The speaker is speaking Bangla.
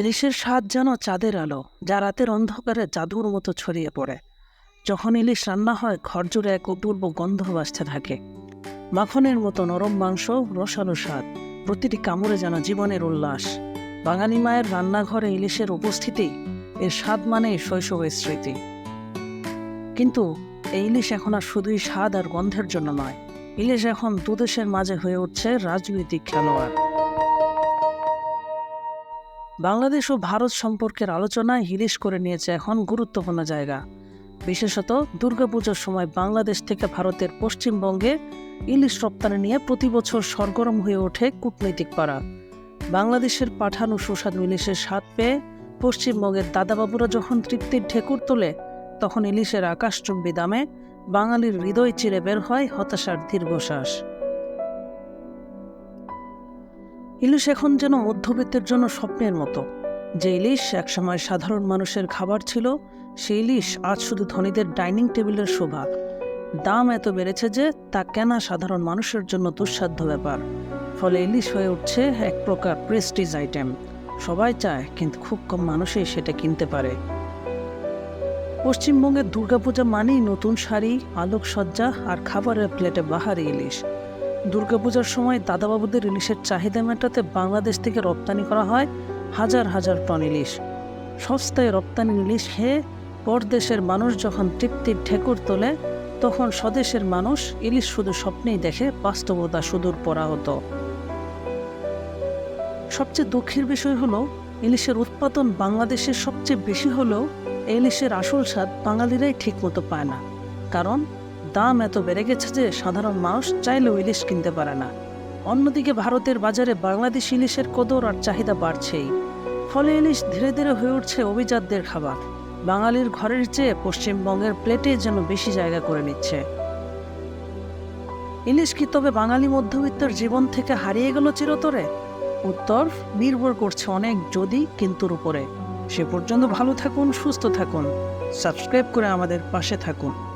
ইলিশের স্বাদ যেন চাঁদের আলো, যা রাতের অন্ধকারে জাদুর মতো ছড়িয়ে পড়ে। যখন ইলিশ রান্না হয়, ঘর জুড়ে এক অপূর্ব গন্ধ বাজতে থাকে। মাখনের মতো নরম মাংস, রসালো স্বাদ, প্রতিটি কামড়ে যেন জীবনের উল্লাস। বাঙালি মায়ের রান্নাঘরে ইলিশের উপস্থিতি, এর স্বাদ মানেই শৈশবের স্মৃতি। কিন্তু এই ইলিশ এখন আর শুধুই স্বাদ আর গন্ধের জন্য নয়। ইলিশ এখন দুদেশের মাঝে হয়ে উঠছে রাজনৈতিক খেলোয়াড়। বাংলাদেশ ও ভারত সম্পর্কের আলোচনায় ইলিশ করে নিয়েছে এখন গুরুত্বপূর্ণ জায়গা। বিশেষত দুর্গাপূজার সময় বাংলাদেশ থেকে ভারতের পশ্চিমবঙ্গে ইলিশ রপ্তানি নিয়ে প্রতি বছর সরগরম হয়ে ওঠে কূটনৈতিক পাড়া। বাংলাদেশের পাঠানো সুস্বাদু ইলিশের স্বাদ পেয়ে পশ্চিমবঙ্গের দাদাবাবুরা যখন তৃপ্তির ঢেকুর তোলে, তখন ইলিশের আকাশচুম্বী দামে বাঙালির হৃদয় চিরে বের হয় হতাশার দীর্ঘশ্বাস। ইলিশ এখন যেন মধ্যবিত্তের জন্য স্বপ্নের মতো। যে ইলিশ একসময় সাধারণ মানুষের খাবার ছিল সেই ইলিশ আজ শুধু ধনীদের ডাইনিং টেবিলের শোভা। দাম এত বেড়েছে যে তা কেনা সাধারণ মানুষের জন্য দুঃসাধ্য ব্যাপার। ফলে ইলিশ হয়ে উঠছে এক প্রকার প্রেস্টিজ আইটেম সবাই চায়, কিন্তু খুব কম মানুষই সেটা কিনতে পারে। পশ্চিমবঙ্গের দুর্গাপূজা মানেই নতুন শাড়ি, আলোকসজ্জা আর খাবারের প্লেটে বাহারি ইলিশ। দুর্গাপূজার সময় দাদাবাবুদের ইলিশের চাহিদা মেটাতে বাংলাদেশ থেকে রপ্তানি করা হয় হাজার হাজার টন ইলিশ। সস্তায় রপ্তানি ইলিশ খেয়ে পরদেশের মানুষ যখন তৃপ্তির ঠেকুর তোলে, তখন স্বদেশের মানুষ ইলিশ শুধু স্বপ্নেই দেখে বাস্তবতা সুদূর পড়া হতো সবচেয়ে দুঃখের বিষয় হলো, ইলিশের উৎপাদন বাংলাদেশের সবচেয়ে বেশি হলেও ইলিশের আসল স্বাদ বাঙালিরাই ঠিকমতো পায় না। কারণ দাম এত বেড়ে গেছে যে সাধারণ মানুষ চাইলেও ইলিশ কিনতে পারে না। অন্যদিকে ভারতের বাজারে বাংলাদেশ ইলিশের কদর আর চাহিদা বাড়ছেই। ফলে ইলিশ ধীরে ধীরে হয়ে উঠছে অভিজাতদের খাবার। বাঙালির ঘরের চেয়ে পশ্চিমবঙ্গের প্লেটে যেন বেশি জায়গা করে নিচ্ছে। ইলিশ কি তবে বাঙালি মধ্যবিত্তের জীবন থেকে হারিয়ে গেল চিরতরে? উত্তর, নির্ভর করছে অনেক যদি কিন্তুর উপরে। সে পর্যন্ত ভালো থাকুন, সুস্থ থাকুন। সাবস্ক্রাইব করে আমাদের পাশে থাকুন।